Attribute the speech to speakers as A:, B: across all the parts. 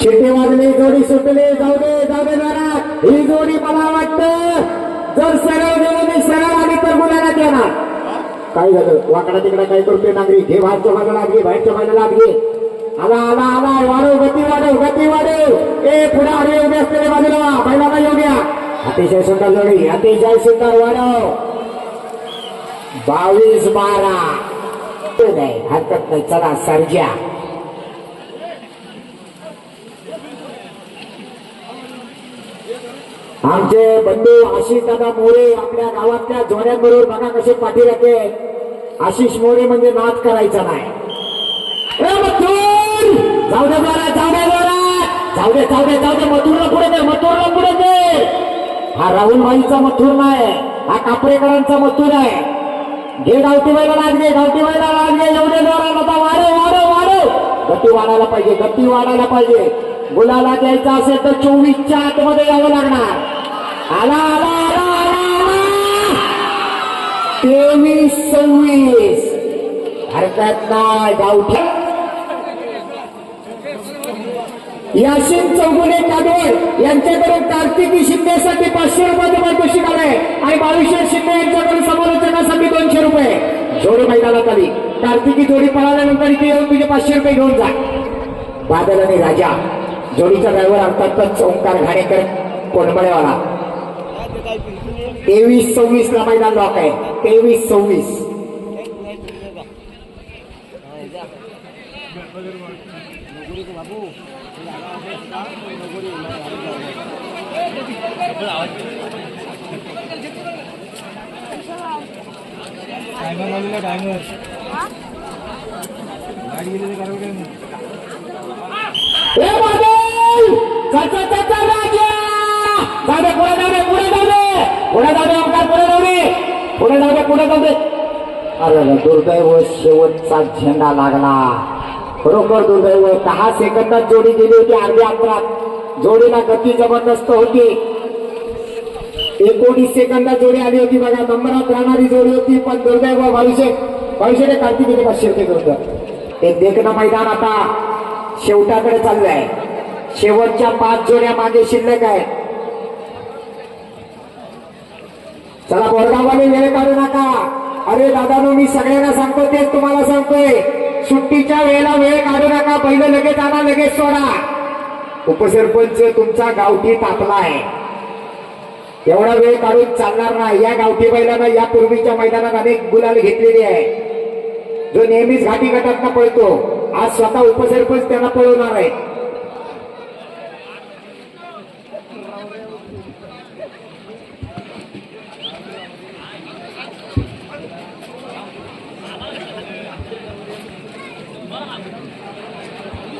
A: शिट्टी वाजली जोडी सुटली जाऊ दे जाऊ दे जरा. ही जोडी मला वाटतं जर सरळ गेलं नाही सरळ आली तर मुलाला येणार काय झालं? वाकडा तिकडा काय करतोय नागरी? घे बाहेरच्या बाजूला लागली बाहेरच्या बाजूला लागली आला आला आला वाढव गती वाढव गती वाढव. ए पुढे आले उभे असलेले बाजूला बैलाला येऊ द्या. अतिशय सुंदर जोडी अतिशय सुंदर वाढव. बावीस बारा. नाही हरकत नाही. चला सर्जा. आमचे बंधू आशिष दादा मोरे आपल्या गावातल्या जोड्यांबरोबर बघा कसे पाठी राहते? आशिष मोरे म्हणजे नाच करायचा नाही. जाऊ दे जरा जाऊ दे जाऊ दे जाऊ दे जाऊ दे. मथुरला पुढे दे मथुरला पुढे दे. हा राहुल माईचा मथुर नाही हा कापरेकरांचा मथुर आहे. घे गावठी व्हायला लागले गावठी व्हायला लागले एवढे जोरात आता वारे वारे वाढव. गती वाढायला पाहिजे गती वाढायला पाहिजे. गुलाला द्यायचा असेल तर चोवीसच्या आतमध्ये यावं लागणार. आला आला आला आला तेवीस सव्वीस भारतातला नाही गावठी याशिन चौगुले कादोळ यांच्याकडे कार्तिकी शिंदेसाठी पाचशे रुपयाचे मार्गदर्शक आलंय आणि बावीसशे शिंदे यांच्याकडे समालोचनासाठी दोनशे रुपये जोडी मैदानात आली कार्तिकी जोडी पळाल्यानंतर इथे येऊन तुझे पाचशे रुपये घेऊन जा. बादल आणि राजा. जोडीचा ड्रायव्हर अर्थातच Omkar Ghanekar कोणबळेवाला Tewis Sumis nama ini dah okay. Dewi
B: Sumis. Timer lagi lah timer. Lagi ni dia
A: kerja ni. Lepas ni, caca caca lagi. Ada kuat. पुढे जाऊ अपघात पुढे जाऊ दे! पुढे जाऊ पुढे जाऊ दे! अरे दुर्दैव शेवटचा झेंडा लागला. खरोखर दुर्दैव. दहा सेकंदात जोडी गेली होती अर्ध्या अंतरात जोडीला गती जबरदस्त होती. एकोणीस सेकंदात जोडी आली होती बघा. नंबरात राहणारी जोडी होती पण दुर्दैव भविष्य भविष्याने कार्तिकीने पाचशे रुपये एक देखणं मैदान आता शेवटाकडे चाललंय. शेवटच्या पाच जोड्या मागे शिल्लक आहेत चला बोरगाववाले वेळ काढू नका. अरे दादानो मी सगळ्यांना सांगतो तेच तुम्हाला सांगतोय. सुट्टीच्या वेळेला वेळ काढू नका. पहिलं लगेच आणा लगेच सोडा. उपसरपंच तुमचा गावठी तापला आहे. एवढा वेळ काढून चालणार नाही. या गावठी बैलांना या पूर्वीच्या मैदानात अनेक गुलाल घेतलेली आहे. जो नेहमीच घाटी गटात पळतो आज स्वतः उपसरपंच त्यांना पळवणार आहे.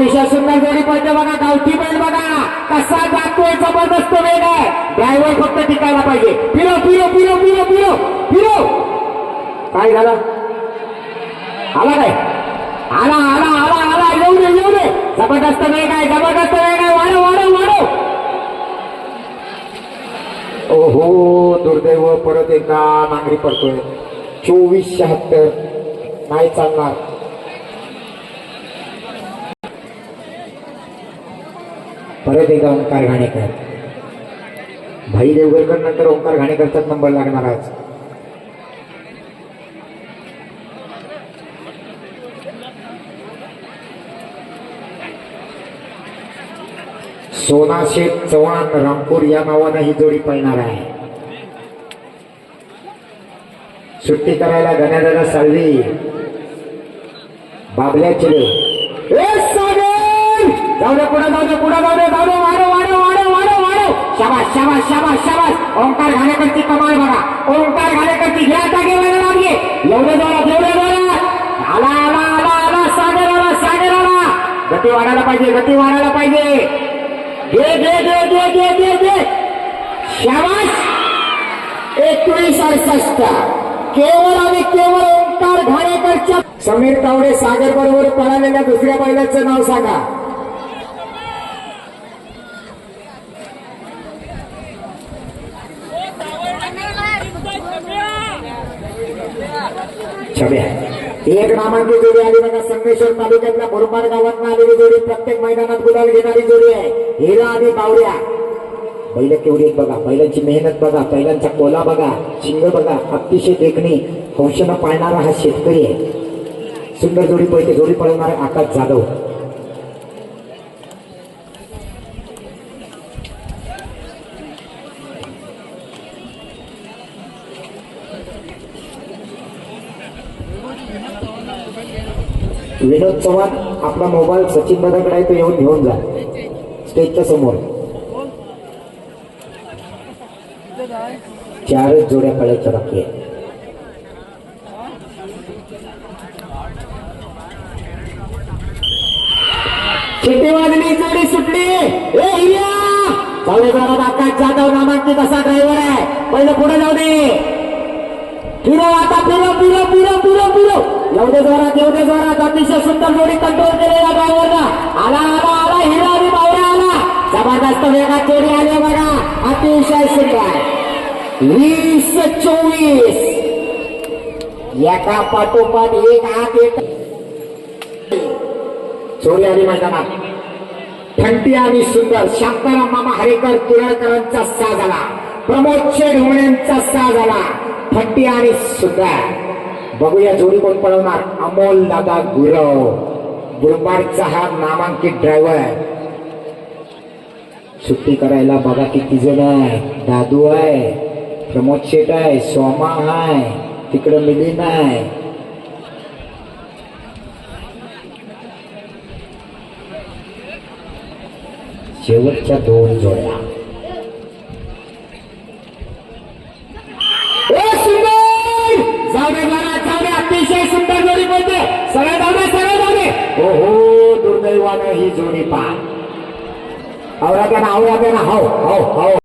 A: अतिशय सुंदर जोडी पडते बघा गावठी बैल बघा. कसा जातोय जबरदस्त वेग आहे. ड्रायव्हर फक्त टिकायला पाहिजे. फिरो फिरो फिरो फिरो फिरो फिरो. काय झालं? आला काय? आला आला आला आला. येऊ दे येऊ दे. जबरदस्त वेग आहे जबरदस्त वेग आहे. वाढव वाढव वाढव. ओहो दुर्दैव. परत एकदा नांगरी पडतोय. चोवीस शहात्तर. नाही चालणार. परत एकदा ओंकार घाणेकर. भाई देवगरकर नंतर ओंकार घाणेकरचाच नंबर लागणार आज. सोना शेख चव्हाण रामपूर या नावानं ही जोडी पळणार आहे. सुट्टी करायला गण्यादादा साळवी. बाबल्या चिले जाऊ दे पुढे जाऊ दे पुढे जाऊ दे जाऊ दे वाढव वाढव वाढव वाढव वाढव. शाबास शाबास शाबास शाबास. ओंकार घाणेकरची कमाल बघा. ओंकार घाणेकरची घ्या आता घेऊन लागली एवढे जोरात एवढे जोरात आला आला आला आला सागर आला सागर आला. गती वाढायला पाहिजे गती वाढायला पाहिजे. घे घे घे घे घे घे घे. शाबास. एकवीस अडसष्ट. केवळ आणि केवळ ओंकार घाणेकरच्या समीर तावडे सागर बरोबर पळालेल्या दुसऱ्या बैलाचं नाव सांगा. छब्या एक नामांकित जोडी आली बघा संगमेश्वर तालुक्यातल्या मुरबाड गावात आलेली जोडी प्रत्येक मैदानात गुलाल घेणारी जोडी आहे. हिरा आणि बावऱ्या. बैल केवढी बघा बैलांची मेहनत बघा बैलांचा कोला बघा शिंग बघा अतिशय देखणी हौशनं पाळणारा हा शेतकरी आहे. सुंदर जोडी पळते जोडी पळवणारा आकाश जाधव. विनोद चव्हाण आपला मोबाईल सचिन दादाकडे आहे तो येऊन घेऊन जा. स्टेजच्या समोर. चारच जोड्या पळायच्या बाकी आहे वाजली जोडी सुटली? ए आकाश जाधव नामांकित असा ड्रायव्हर आहे. पहिलं पुढे जाऊ दे. फिरो आता फिरो फिरो फिरो फिरो फिरो. जाऊ दे जोरात येऊ दे जोरात अतिशय सुंदर जोडी कंट्रोल केलेला ड्रायव्हरला आला आला आला हिरा आणि बावरा आला. जबरदस्त वेगात जोडी आली बघा. अतिशय सुंदर. वीस चोवीस. एका पाठोपाठ एक आत एक जोडी आली मैदानात थंडी आणि सुंदर. शांताराम मामा हरेकर तुरळकरांचा सा झाला प्रमोद शेढोण्यांचा सा झाला थंडी आणि सुंदर. बघूया जोडी कोण पळवणार. अमोल दादा गुरव. बुरबाडचा हा नामांकित ड्रायव्हर सुट्टी करायला बघा किती जण आहे. दादू आहे. प्रमोद शेठ आहे. सोमा आहे. तिकडं मिलीन आहे. शेवटच्या दोन जोड्या ए, सुंदर! जाऊ दे जरा, जाऊ दे, अतिशय सुंदर जोडी बोलते सरळ जाऊ दे सरळ जाऊ दे हो हो दुर्दैवानं ही जोडी पा आवरा द्या ना आवरा द्या ना हो हो हो